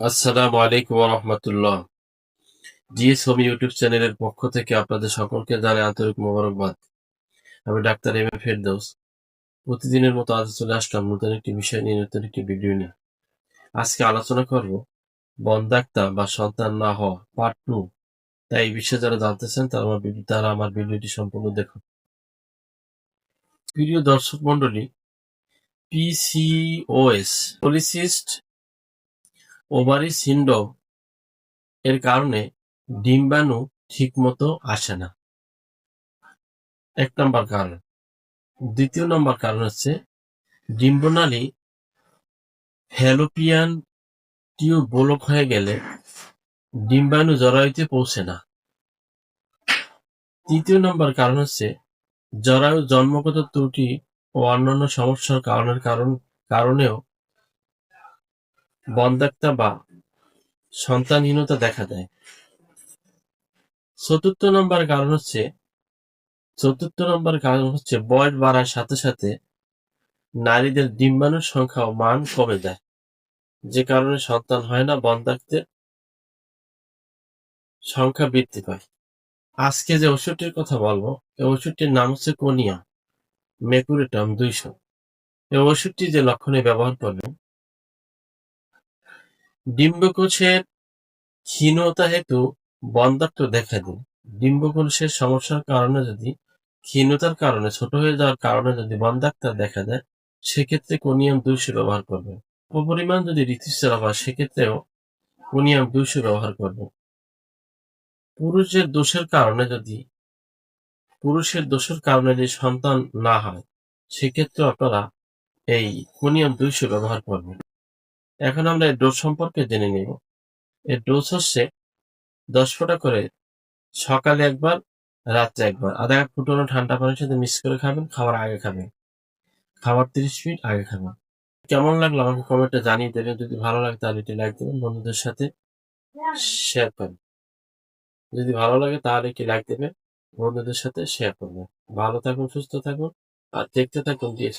আসসালামু আলাইকুম রহমতুল্লাহ। GS home YouTube চ্যানেলের পক্ষ থেকে আপনাদের সকলকে জানাই আন্তরিক মোবারকবাদ। আমি ডাক্তার এম এ ফেরদৌস। প্রতিদিনের মতো আজ চলে আসলাম নতুন একটি বিষয় নিয়ে, নতুন একটি ভিডিও নিয়ে। আজকে আলোচনা করব বন্দাক্তা বা সন্তান না হওয়া পার্ট টু তাই এই বিষয়ে যারা জানতে চান তারা আমার তারা আমার ভিডিওটি সম্পূর্ণ দেখুন। প্রিয় দর্শক মন্ডলী পিসিওএস পলিসিস্ট ওভারি সিন্ড্রোম এর কারণে ডিম্বাণু ঠিকমতো আসে না। এক নম্বর কারণ। দ্বিতীয় নম্বর কারণ হচ্ছে ডিম্বনালী ফ্যালোপিয়ান টিউব ব্লক হয়ে গেলে ডিম্বাণু জরায়ুতে পৌঁছে না। তৃতীয় নম্বর কারণ হচ্ছে জরায়ু জন্মগত ত্রুটি ও অন্যান্য সমস্যার কারণের কারণ কারণেও বন্ধাক্তা বা সন্তানহীনতা দেখা দেয়। চতুর্থ নম্বর কারণ হচ্ছে, চতুর্থ নম্বর কারণ হচ্ছে বয়স বাড়ার সাথে সাথে নারীদের ডিম্বাণুর সংখ্যা ও মান কমে যায়। যে কারণে সন্তান হয় না বন্ধাক্তের সংখ্যা বৃদ্ধি পায়। আজকে যে ওষুধটির কথা বলব, এই ওষুধটির নাম হচ্ছে কোনিয়া, মেকুরিটাম দুইশো। এই ওষুধটি যে লক্ষণে ব্যবহার করবেন ডিম্বকোষের ক্ষীণতা হেতু বন্ধাত্ম দেখা দিন। ডিম্বকোষের সমস্যার কারণে যদি, ক্ষীণতার কারণে, ছোট হয়ে যাওয়ার কারণে যদি বন্ধাক্তা দেখা দেয়, সেক্ষেত্রে কোনিয়াম দুইশো ব্যবহার করবে। অপরিমাণ যদি ঋতুস্রাব হয়, সেক্ষেত্রেও কোনিয়াম দুইশো ব্যবহার করবে। পুরুষের দোষের কারণে যদি, পুরুষের দোষের কারণে যদি সন্তান না হয় সেক্ষেত্রে আপনারা এই কোনিয়াম দুইশো ব্যবহার করবেন। এখন আমরা এই ডোজ সম্পর্কে জেনে নিব। এর ডোজ হচ্ছে দশ ফোঁটা করে সকালে একবার, রাত্রে একবার। আধা কাপ ফুটানো ঠান্ডা পানির সাথে মিক্স করে খাবেন খাবার আগে খাবেন। খাবার তিরিশ মিনিট আগে খাবেন। কেমন লাগল আমাকে কমেন্টে জানিয়ে দেবেন। যদি ভালো লাগে তাহলে এটি লাইক দেবেন, বন্ধুদের সাথে শেয়ার করবেন। যদি ভালো লাগে তাহলে একটি লাইক দেবেন, বন্ধুদের সাথে শেয়ার করবেন। ভালো থাকুন, সুস্থ থাকুন, আর দেখতে থাকুন, দিয়ে